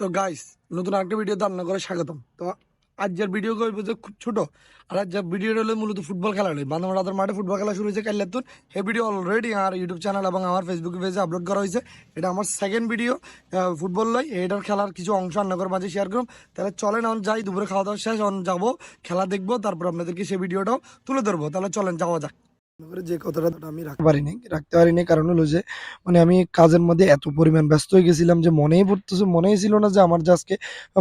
তো গাইস নতুন একটা ভিডিও রান্না করে স্বাগতম। তো আজকের ভিডিও করব যে খুব ছোট, আর আজকের ভিডিও হলো মূলত ফুটবল খেলা হলো। বান্ধব রাতের মাঠে ফুটবল খেলা শুরু হয়েছে কাল্লাতুন এই ভিডিও অলরেডি আমার ইউটিউব চ্যানেল এবং আমার ফেসবুক পেজে আপলোড করা হয়েছে। এটা আমার সেকেন্ড ভিডিও ফুটবল লয় এটার খেলার কিছু অংশ রান্না করে মাঝে শেয়ার করুন তাহলে চলেন এখন যাই, দুপুরে খাওয়া দাওয়া শেষ, এখন যাব, খেলা দেখব, তারপর আপনাদেরকে সেই ভিডিওটাও তুলে ধরবো। তাহলে চলেন, যাওয়া যাক। করে যে কথাটা আমি রাখতে পারিনি রাখতে পারিনি। কারণ হলো যে মানে আমি কাজের মধ্যে এত পরিমাণ ব্যস্ত হয়ে গেছিলাম যে মনেই পড়তেছে, মনেই ছিল না যে আমার যে আজকে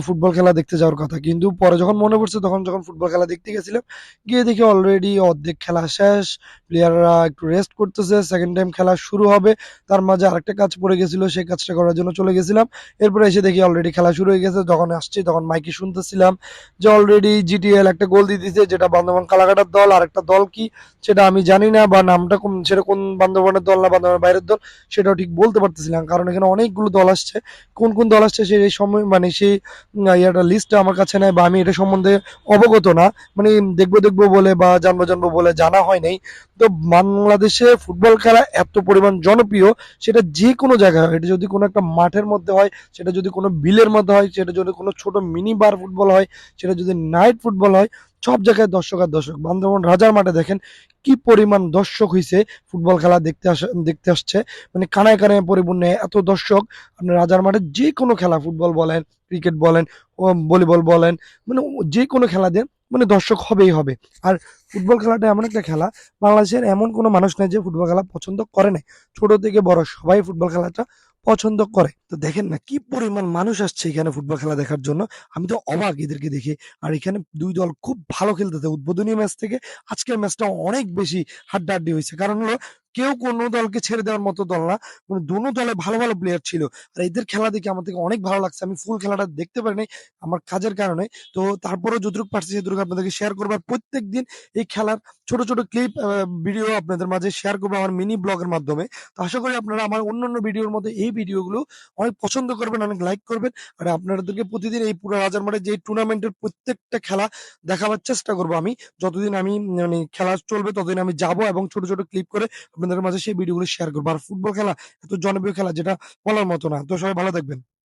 ফুটবল খেলা দেখতে যাওয়ার কথা। কিন্তু পরে যখন মনে পড়ছে, তখন যখন ফুটবল খেলা দেখতে গেছিলাম, গিয়ে দেখি অলরেডি অর্ধেক খেলা শেষ প্লেয়াররা একটু রেস্ট করতেছে সেকেন্ড টাইম খেলা শুরু হবে। তার মাঝে আরেকটা কাজ পড়ে গেছিল, সেই কাজটা করার জন্য চলে গেছিলাম। এরপরে এসে দেখি অলরেডি খেলা শুরু হয়ে গেছে, যখন আসছি তখন মাইকে শুনতেছিলাম যে অলরেডি জিটিএল একটা গোল দিয়ে দিয়েছে, যেটা বান্ধবান কালাকাটার দল। আর একটা দল কি, সেটা আমি জানি না বা নামটা কোন, সেটা কোন বান্ধবানের দল না বান্ধবানের বাইরের দল, সেটাও ঠিক বলতে পারতেছিলাম। কারণ এখানে অনেকগুলো দল আসছে। কোন কোন দল আসছে সেই সময় মানে সেই ইয়াটা লিস্টটা আমার কাছে নেই বা আমি এটা সম্বন্ধে অবগত না। মানে দেখব দেখব বলে বা জানব জানব বলে জানা হয় নাই। তো বাংলাদেশে ফুটবল খেলা এত পরিমাণ জনপ্রিয়, সেটা যে কোনো জায়গায় হয় এটা যদি কোনো একটা মাঠের মধ্যে হয়, সেটা যদি কোনো বিলের মধ্যে হয়, সেটা যদি কোনো ছোট মিনি বার ফুটবল হয়, সেটা যদি নাইট ফুটবল হয় সব জায়গায় দর্শক আর দর্শক বান্ধবন রাজার মাঠে দেখেন কি পরিমাণ দর্শক হয়েছে ফুটবল খেলা দেখতে আসা, দেখতে আসছে। মানে কানায় কানায় পরিপূর্ণ এত দর্শক, আপনি রাজার মাঠে যে কোনো খেলা, ফুটবল বলেন, ক্রিকেট বলেন ভলিবল বলেন মানে যে কোনো খেলা দেন মানে দর্শক হবেই হবে। আর ফুটবল খেলাটা এমন একটা খেলা, বাংলাদেশের এমন কোনো মানুষ নেই যে ফুটবল খেলা পছন্দ করে না ছোট থেকে বড় সবাই ফুটবল খেলাটা পছন্দ করে। তো দেখেন না, কি পরিমাণ মানুষ আসছে এখানে ফুটবল খেলা দেখার জন্য। আমি তো অবাক এদেরকে দেখে। আর এখানে দুই দল খুব ভালো খেলতেছে। উদ্বোধনী ম্যাচ থেকে আজকের ম্যাচটা অনেক বেশি হাড্ডাহাড্ডি হয়েছে। কারণ হলো কেউ কোনো দলকে ছেড়ে দেওয়ার মতো দল না। মানে দুনো দলে ভালো ভালো প্লেয়ার ছিল। আর এদের খেলা দেখে আমার থেকে অনেক ভালো লাগছে। আমি ফুল খেলাটা দেখতে পারিনি আমার কাজের কারণে। তো তারপরেও যতটুকু পারছি সেটুকু আপনাদেরকে শেয়ার করব। প্রত্যেক দিন এই খেলার ছোট ছোট ক্লিপ ভিডিও আপনাদের মাঝে শেয়ার করব আমার মিনি ব্লগের মাধ্যমে। তো আশা করি আপনারা আমার অন্যান্য ভিডিওর মধ্যে এই ভিডিওগুলো অনেক পছন্দ করবেন, অনেক লাইক করবেন। আর আপনাদেরকে প্রতিদিন এই পুরো রাজার মাঠে যে টুর্নামেন্টের প্রত্যেকটা খেলা দেখাবার চেষ্টা করব আমি। যতদিন আমি মানে খেলা চলবে ততদিন আমি যাব এবং ছোট ছোট ক্লিপ করে আপনাদের মাঝে সেই ভিডিওগুলো শেয়ার করব। আর ফুটবল খেলা এত জনপ্রিয় খেলা যেটা বলার মতো না। তো সবাই ভালো থাকবেন।